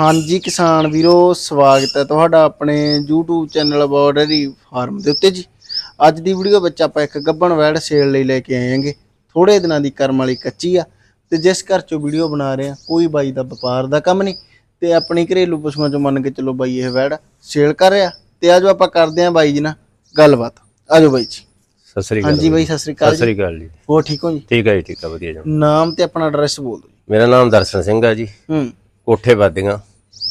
ਹਾਂਜੀ ਕਿਸਾਨ ਵੀਰੋ ਸਵਾਗਤ ਹੈ ਤੁਹਾਡਾ ਆਪਣੇ YouTube ਚੈਨਲ ਬਾਰਡਰੀ ਫਾਰਮ ਦੇ ਉੱਤੇ ਜੀ। ਅੱਜ ਦੀ ਵੀਡੀਓ ਵਿੱਚ ਆਪਾਂ ਇੱਕ ਗੱਬਣ ਵੈੜ ਸੇਲ ਲਈ ਲੈ ਕੇ ਆਏ ਹਾਂਗੇ। ਥੋੜੇ ਦਿਨਾਂ ਦੀ ਕਰਮ ਵਾਲੀ ਕੱਚੀ ਆ ਤੇ ਜਿਸ ਘਰ ਚੋਂ ਵੀਡੀਓ ਬਣਾ ਰਹੇ ਆ ਕੋਈ ਬਾਈ ਦਾ ਵਪਾਰ ਦਾ ਕੰਮ ਨਹੀਂ ਤੇ ਆਪਣੀ ਘਰੇਲੂ ਪਸ਼ੂਆਂ ਚੋਂ ਮੰਨ ਕੇ ਚੱਲੋ ਬਾਈ ਇਹ ਵੈੜ ਸੇਲ ਕਰ ਰਿਹਾ। ਤੇ ਆਜੋ ਆਪਾਂ ਕਰਦੇ ਆਂ ਬਾਈ ਜੀ ਨਾਲ ਗੱਲਬਾਤ। ਆਜੋ ਬਾਈ ਜੀ। ਸਤਿ ਸ੍ਰੀ ਅਕਾਲ ਹਾਂਜੀ ਬਾਈ ਸਤਿ ਸ੍ਰੀ ਸਤਿ ਅਕਾਲ ਜੀ। ਸ੍ਰੀ ਅਕਾਲ ਜੀ। ਹੋਰ ਠੀਕ ਹੋ ਜੀ? ਠੀਕ ਹੈ ਜੀ ਠੀਕ ਹੈ ਵਧੀਆ ਜੀ। ਨਾਮ ਤੇ ਆਪਣਾ ਐਡਰੈਸ ਬੋਲ ਦਿਓ ਮੇਰਾ ਨਾਮ ਦਰਸ਼ਨ ਸਿੰਘ ਹੈ ਜੀ। ਹੂੰ। ਕੋਠੇ ਵਾਦੀਆਂ।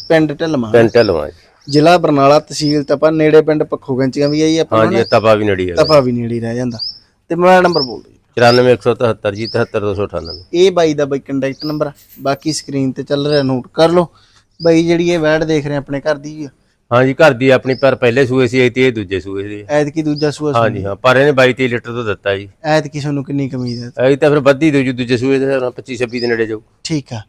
ਪਿੰਡ ਢਲਮਾ ਪਿੰਡ ਢਲਵਾਂ ਜੀ। ਜ਼ਿਲ੍ਹਾ ਬਰਨਾਲਾ ਤਹਿਸੀਲ ਤਪਾ ਨੇੜੇ ਪਿੰਡ ਪੱਖੋ ਗੰਚੀਆਂ ਵੀ ਆਈ ਆਪਾਂ ਹਾਂਜੀ ਇਹ ਤਪਾ ਵੀ ਨੜੀ ਹੈ ਤਪਾ ਵੀ ਨੇੜੇ ਹੀ ਰਹਿ ਜਾਂਦਾ। ਤੇ ਮੋਬਾਈਲ ਨੰਬਰ ਬੋਲ ਦਿਓ ਜੀ। 94177 ਜੀ 73298 ਇਹ ਬਾਈ ਦਾ ਬਾਈ ਕੰਟੈਕਟ ਨੰਬਰ ਆ। ਬਾਕੀ ਸਕਰੀਨ ਤੇ ਚੱਲ ਰਿਹਾ ਨੋਟ ਕਰ ਲਓ। ਬਾਈ ਜਿਹੜੀ ਇਹ ਵੈੜ ਦੇਖ ਰਹੇ ਆਪਣੇ ਘਰ ਦੀ। ਹੀ ਹਾਂਜੀ ਘਰ ਦੀ ਆਪਣੀ ਪਰ ਪਹਿਲੇ ਸੂਏ ਸੀ ਇਹ ਤੇ ਇਹ ਦੂਜੇ ਸੂਏ ਸੀ। ਐਤਕੀ ਦੂਜਾ ਸੂਆ ਸੀ। ਹਾਂਜੀ ਹਾਂ ਪਰ ਇਹਨੇ 22 23 ਲੀਟਰ ਤੋਂ ਦਿੱਤਾ ਜੀ। ਐਤਕੀ ਤੁਹਾਨੂੰ ਕਿੰਨੀ ਕਮੀਜ਼ ਹੈ ਇਹ ਤਾਂ ਫਿਰ ਵੱਧੀ ਦੂ ਦੂਜੇ ਸੂਏ ਦੇ 25 26 ਦੇ ਨੇੜੇ ਜਾਊ। ਠੀਕ ਆ।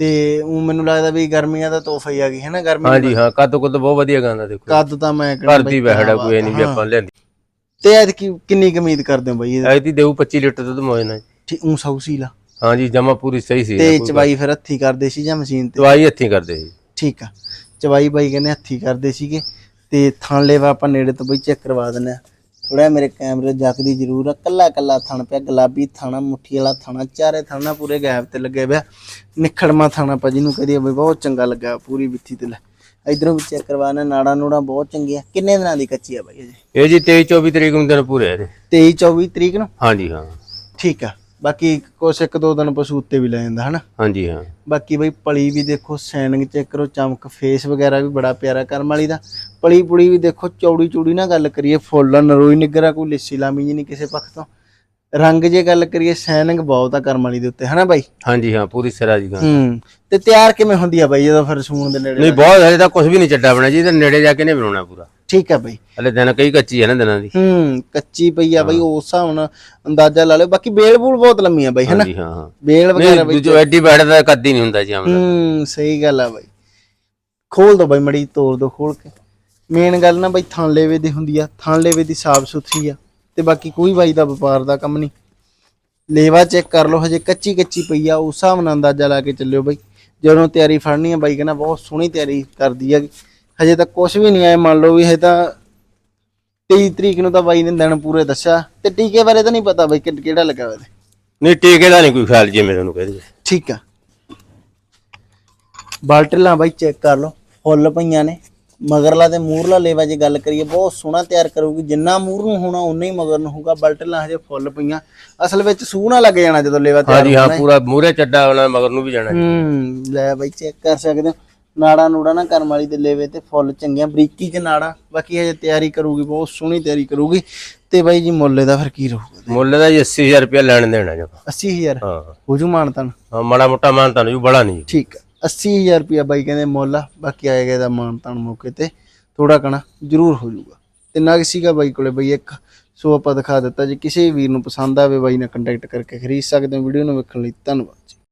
ਤੇ ਉਹ ਮੈਨੂੰ ਲੱਗਦਾ ਵੀ ਗਰਮੀਆਂ ਦਾ ਤੋਹਫਾ ਹੀ ਆ ਗਈ ਹੈ ਨਾ ਗਰਮੀ ਹਾਂਜੀ ਹਾਂ ਕੱਦ ਕੁੱਦ ਬਹੁਤ ਵਧੀਆ ਗਾਂਦਾ ਦੇਖੋ। ਕੱਦ ਤਾਂ ਮੈਂ ਕਹਿੰਦਾ ਘਰ ਦੀ ਵਹਿੜਾ ਕੋਈ ਇਹ ਨਹੀਂ ਵੀ ਆਪਾਂ ਲੈਂਦੀ ਤੇ ਐਤਕੀ ਕਿੰਨੀ ਕਮੀਜ਼ ਕਰਦੇ ਹੋ ਬਾਈ ਇਹਦਾ? ਐ ਦੀ ਦੇਊ 25 ਲੀਟਰ ਦੁੱਧ ਮੋਜਨਾ ਜੀ ਠੀਕ ਉਹ ਸੌਸੀ ਲਾ ਹਾਂਜੀ ਜਮਾ ਪੂਰੀ ਸਹੀ ਸੀ ਤੇ ਚਵਾਈ ਫਿਰ ਹੱਥੀ ਕਰਦੇ ਸੀ ਜਾਂ ਮਸ਼ੀਨ ਤੇ? ਦਵਾਈ ਹੱਥੀਂ ਕਰਦੇ ਸੀ। ਠੀਕ ਆ। ਚਵਾਈ ਬਾਈ ਕਹਿੰਦੇ ਹੱਥੀ ਕਰਦੇ ਸੀਗੇ। ਤੇ ਥਣ ਲੇਵਾ ਆਪਾਂ ਨੇੜੇ ਤੋਂ ਬਈ ਚੈੱਕ ਕਰਵਾ ਦਿੰਦੇ ਆ। ਥੋੜਾ ਮੇਰੇ ਕੈਮਰੇ ਜੱਕਦੀ ਜ਼ਰੂਰ ਆ। ਕੱਲਾ ਕੱਲਾ ਥਣ ਪਿਆ ਗੁਲਾਬੀ ਥਾਣਾ ਮੁੱਠੀ ਵਾਲਾ ਥਾਣਾ ਚਾਰੇ ਥਾਣਾ ਪੂਰੇ ਗੈਪ ਤੇ ਲੱਗੇ ਪਿਆ। ਨਿਖੜਮਾ ਥਾਣਾ ਪਾ ਜਿਹਨੂੰ ਕਹਦੀ ਬਈ ਬਹੁਤ ਚੰਗਾ ਲੱਗਾ ਪੂਰੀ ਵਿੱਥੀ ਤੇ ਲੈ। ਇਧਰੋਂ ਵੀ ਚੈੱਕ ਕਰਵਾਣਾ ਨਾੜਾ ਨੂੜਾ ਬਹੁਤ ਚੰਗੀਆਂ। ਕਿੰਨੇ ਦਿਨਾਂ ਦੀ ਕੱਚੀ ਆ ਬਾਈ ਅਜੇ ਇਹ ਜੀ 23 24 ਤਰੀਕ ਨੂੰ ਦਿਨ ਪੂਰੇ ਆ ਇਹਦੇ। 23 24 ਤਰੀਕ ਨੂੰ? ਹਾਂਜੀ ਹਾਂ। ਠੀਕ ਆ। ਬਾਕੀ ਕੁਛ ਇੱਕ ਦੋ ਦਿਨ ਪਸ਼ੂ ਉੱਤੇ ਵੀ ਲੈ ਜਾਂਦਾ ਹਨਾ? ਹਾਂਜੀ ਹਾਂ। ਬਾਕੀ ਬਈ ਪਲੀ ਵੀ ਦੇਖੋ ਸੈਨਿੰਗ ਚੈੱਕ ਕਰੋ ਚਮਕ ਫੇਸ ਵਗੈਰਾ ਵੀ ਬੜਾ ਪਿਆਰਾ ਕਰਮ ਵਾਲੀ ਦਾ। ਪਲੀ ਪੁਲੀ ਵੀ ਦੇਖੋ ਚੌੜੀ ਚੌੜੀ ਨਾ ਗੱਲ ਕਰੀਏ ਫੁੱਲ ਨਰੋਈ ਨਿਗਰਾ ਕੋਈ ਲਿੱਸੀ ਲਾਮੀ ਜੀ ਨਹੀਂ ਕਿਸੇ ਪੱਖ ਤੋਂ। ਰੰਗ ਜੇ ਗੱਲ ਕਰੀਏ ਸੈਨਿੰਗ ਬਹੁਤ ਆ ਕਰਮ ਵਾਲੀ ਦੇ ਉੱਤੇ ਹਨਾ ਬਾਈ? ਹਾਂਜੀ ਹਾਂ ਪੂਰੀ ਸਿਰਾ ਜੀ ਗਾਂ ਹੂੰ ਤੇ ਤਿਆਰ ਕਿਵੇਂ ਹੁੰਦੀ ਆ ਬਾਈ ਜਦੋਂ ਫਿਰ ਸੂਣ ਦੇ ਨੇੜੇ ਨਹੀਂ ਬਹੁਤ ਹਲੇ ਤਾਂ ਕੁਝ ਵੀ ਨਹੀਂ ਚੱਡਾ ਬਣਾ ਜੀ ਇਹਦੇ ਨੇੜੇ ਜਾ ਕੇ ਨਹੀਂ ਬਣਾਉਣਾ ਪੂਰਾ। ਠੀਕ ਆ ਬਾਈ। ਹਲੇ ਦਿਨ ਕਈ ਕੱਚੀ ਹੈ ਨਾ ਦਿਨਾਂ ਦੀ। ਹੂੰ ਕੱਚੀ ਪਈ ਆ ਬਾਈ ਉਸ ਹਿਸਾਬ ਨਾਲ ਅੰਦਾਜ਼ਾ ਲਾ ਲਿਓ। ਬਾਕੀ ਬੇਲ ਬੂਲ ਬਹੁਤ ਲੰਮੀ ਆ ਬਾਈ ਹਨਾ? ਹਾਂਜੀ ਹਾਂ ਹਾਂ। ਬੇਲ ਵਗੈਰਾ ਨਹੀਂ ਬਈ ਦੂਜੋ ਐਡੀ ਬੈਠ ਦਾ ਕੱਦੀ ਨਹੀਂ ਹੁੰਦਾ ਜੀ ਆਮ ਹੂੰ ਸਹੀ ਗੱਲ ਆ ਬਾਈ। ਖੋਲ ਦੋ ਬਾਈ ਮੜੀ ਤੋੜ ਦੋ ਖੋਲ ਕੇ। ਮੇਨ ਗੱਲ ਨਾ ਬਾਈ ਥਣ ਲੇਵੇ ਦੀ ਹੁੰਦੀ ਆ ਥਣ ਲੇਵੇ ਦੀ ਸਾਫ਼ ਸੁਥਰੀ ਆ। ਤੇ ਬਾਕੀ ਕੋਈ ਬਾਈ ਦਾ ਵਪਾਰ ਦਾ ਕੰਮ ਨਹੀਂ। ਲੇਵਾ ਚੈੱਕ ਕਰ ਲਓ ਹਜੇ ਕੱਚੀ ਕੱਚੀ ਪਈ ਆ। ਉਸ ਹਿਸਾਬ ਨਾਲ ਅੰਦਾਜ਼ਾ ਲਾ ਕੇ ਚੱਲਿਓ ਬਾਈ। ਜਦੋਂ ਤਿਆਰੀ ਫੜਨੀ ਆ ਬਾਈ ਕਹਿੰਦਾ ਬਹੁਤ ਸੋਹਣੀ ਤਿਆਰੀ ਕਰਦੀ ਆ। ਹਜੇ ਤੱਕ ਕੁਝ ਵੀ ਨਹੀਂ ਆਇਆ ਮੰਨ ਲਓ ਵੀ ਹਜੇ ਤਾਂ 23 ਤਰੀਕ ਨੂੰ ਤਾਂ ਬਾਈ ਨੇ ਦਿਨ ਪੂਰੇ ਦੱਸਿਆ। ਤੇ ਟੀਕੇ ਬਾਰੇ ਤਾਂ ਨਹੀਂ ਪਤਾ ਬਾਈ ਕਿ- ਕਿਹੜਾ ਲੱਗਾ ਹੋਇਆ ਤੇ। ਨਹੀਂ ਟੀਕੇ ਦਾ ਨਹੀਂ ਕੋਈ ਖਿਆਲ ਜੀ ਮੇਰੇ ਨੂੰ ਕਹਦੇ ਠੀਕ ਆ। ਬਾਲਟਲਾਂ ਬਾਈ ਚੈੱਕ ਕਰ ਲਓ ਫੁੱਲ ਪਈਆਂ ਨੇ। ਮਗਰਲਾ ਤੇ ਮੂਰਲਾ ਲੇਵਾ ਜੇ ਗੱਲ ਕਰੀਏ ਬਹੁਤ ਸੋਹਣਾ ਤਿਆਰ ਕਰੂਗੀ। ਜਿੰਨਾ ਮੂਰ ਨੂੰ ਹੋਣਾ ਉਨਾ ਹੀ ਮਗਰ ਨੂੰ ਹੋਊਗਾ। ਬਾਲਟਲਾਂ ਹਜੇ ਫੁੱਲ ਪਈਆਂ। ਅਸਲ ਵਿੱਚ ਸੂਹਣਾ ਲੱਗ ਜਾਣਾ ਜਦੋਂ ਲੇਵਾ ਤਿਆਰ ਹਾਂਜੀ ਹਾਂ ਪੂਰਾ ਮੂਰੇ ਚੱਡਾ ਹੋਣਾ ਮਗਰ ਨੂੰ ਵੀ ਜਾਣਾ ਹੂੰ। ਲੈ ਬਾਈ ਚੈੱਕ ਕਰ ਸਕਦੇ ਹੋ। ਨਾੜਾ ਨੂੜਾ ਨਾ ਕਰਮ ਵਾਲੀ ਦੇ ਲੇਵੇ ਤੇ ਫੁੱਲ ਚੰਗੀਆਂ ਬਰੀਕੀ ਚ ਨਾੜਾ ਬਾਕੀ ਹਜੇ ਤਿਆਰੀ ਕਰੂਗੀ ਬਹੁਤ ਸੋਹਣੀ ਤਿਆਰੀ ਕਰੂਗੀ ਤੇ ਬਾਈ ਜੀ ਮੁੱਲ ਇਹਦਾ ਫਿਰ ਕੀ ਰਹੂਗਾ? ਮੁੱਲ ਦਾ ਜੀ 80000 ਰੁਪਇਆ ਲੈਣ ਦੇਣਾ ਜੀ 80000 ਹਾਂ। ਹੋ ਜੂ ਮਾਨਤਨ? ਹਾਂ ਮਾੜਾ ਮੋਟਾ ਮਾਨ ਤੁਹਾਨੂੰ ਜੀ ਬੜਾ ਨਹੀਂ। ਠੀਕ ਆ 80000 ਰੁਪਿਆ ਬਾਈ ਕਹਿੰਦੇ ਮੁੱਲ ਬਾਕੀ ਆਏਗਾ ਇਹਦਾ ਮਾਨਤਾਨ ਮੌਕੇ ਤੇ ਥੋੜਾ ਕਣਾ ਜ਼ਰੂਰ ਹੋ ਜਾਊਗਾ ਤੇ ਨਗ ਸੀਗਾ ਬਾਈ ਕੋਲੇ ਬਾਈ ਇੱਕ ਸੋ ਆਪਾਂ ਦਿਖਾ ਦਿੱਤਾ ਜੇ ਕਿਸੇ ਵੀਰ ਨੂੰ ਪਸੰਦ ਆਵੇ ਬਾਈ ਨਾਲ ਕੰਟੈਕਟ ਕਰਕੇ ਖਰੀਦ ਸਕਦੇ ਹੋ ਵੀਡੀਓ ਨੂੰ ਵੇਖਣ ਲਈ ਧੰਨਵਾਦ ਜੀ।